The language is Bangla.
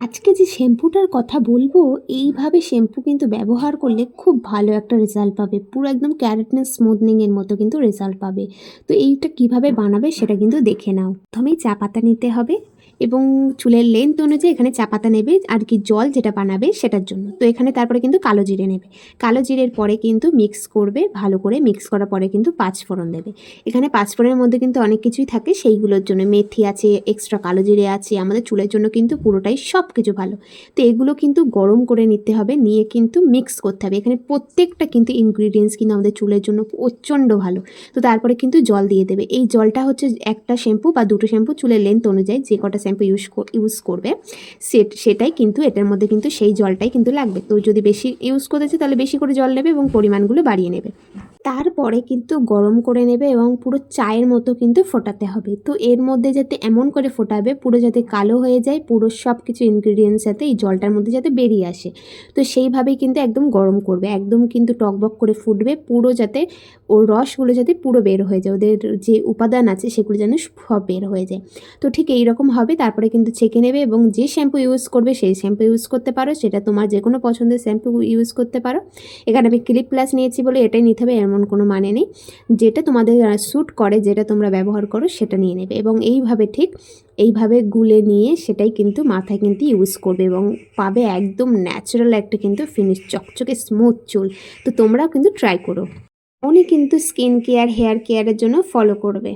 আজকে যে শ্যাম্পুটার কথা বলব, এইভাবে শ্যাম্পু কিন্তু ব্যবহার করলে খুব ভালো একটা রেজাল্ট পাবে। পুরো একদম ক্যারেটনেস স্মুথনিংয়ের মতো কিন্তু রেজাল্ট পাবে। তো এইটা কীভাবে বানাবে সেটা কিন্তু দেখে নাও। প্রথমেই চা পাতা নিতে হবে। এবং চুলের লেন্থ অনুযায়ী এখানে চা পাতা নেবে আর কি জল যেটা বানাবে সেটার জন্য। তো এখানে তারপরে কিন্তু কালো জিরে নেবে। কালো জিরের পরে কিন্তু মিক্স করবে, ভালো করে মিক্স করার পরে কিন্তু পাঁচ ফোড়ন দেবে। এখানে পাঁচ ফোড়নের মধ্যে কিন্তু অনেক কিছুই থাকে, সেইগুলোর জন্য মেথি আছে এক্সট্রা কালো জিরে আছে, আমাদের চুলের জন্য কিন্তু পুরোটাই সব কিছু ভালো। তো এগুলো কিন্তু গরম করে নিতে হবে, নিয়ে কিন্তু মিক্স করতে হবে। এখানে প্রত্যেকটা কিন্তু ইনগ্রিডিয়েন্টস কিন্তু আমাদের চুলের জন্য প্রচণ্ড ভালো। তো তারপরে কিন্তু জল দিয়ে দেবে। এই জলটা হচ্ছে একটা শ্যাম্পু বা দুটো শ্যাম্পু চুলের লেন্থ অনুযায়ী যে কটা শ্যাম্পু ইউজ ইউজ করবে সেটাই কিন্তু এটার মধ্যে কিন্তু সেই জলটাই কিন্তু লাগবে। তো যদি বেশি ইউজ করতেছে তাহলে বেশি করে জল নেবে এবং পরিমাণগুলো বাড়িয়ে নেবে। তারপরে কিন্তু গরম করে নেবে এবং পুরো চায়ের মতো কিন্তু ফোটাতে হবে। তো এর মধ্যে যাতে এমন করে ফোটাবে, পুরো যাতে কালো হয়ে যায়, পুরো সব কিছু ইনগ্রিডিয়েন্টস যাতে এই জলটার মধ্যে যাতে বেরিয়ে আসে। তো সেইভাবেই কিন্তু একদম গরম করবে, একদম কিন্তু টকবক করে ফুটবে, পুরো যাতে ওর রসগুলো যাতে পুরো বের হয়ে যায়, ওদের যে উপাদান আছে সেগুলো যেন সব বের হয়ে যায়। তো ঠিক এই রকম হবে, তারপরে কিন্তু ছেঁকে নেবে এবং যে শ্যাম্পু ইউজ করবে সেই শ্যাম্পু ইউজ করতে পারো, সেটা তোমার যে কোনো পছন্দের শ্যাম্পু ইউজ করতে পারো। এখানে আমি ক্লিপ প্লাস নিয়েছি বলে এটাই নিতে হবে এমন কোনো মানে নেই। যেটা তোমাদের স্যুট করে, যেটা তোমরা ব্যবহার করো, সেটা নিয়ে নেবে এবং এইভাবে ঠিক এইভাবে গুলে নিয়ে সেটাই কিন্তু মাথায় কিন্তু ইউজ করবে এবং পাবে একদম ন্যাচারাল একটা কিন্তু ফিনিশ চকচকে স্মুথ চুল। তো তোমরাও কিন্তু ট্রাই করো। উনি কিন্তু স্কিন কেয়ার হেয়ার কেয়ারের জন্য ফলো করবে।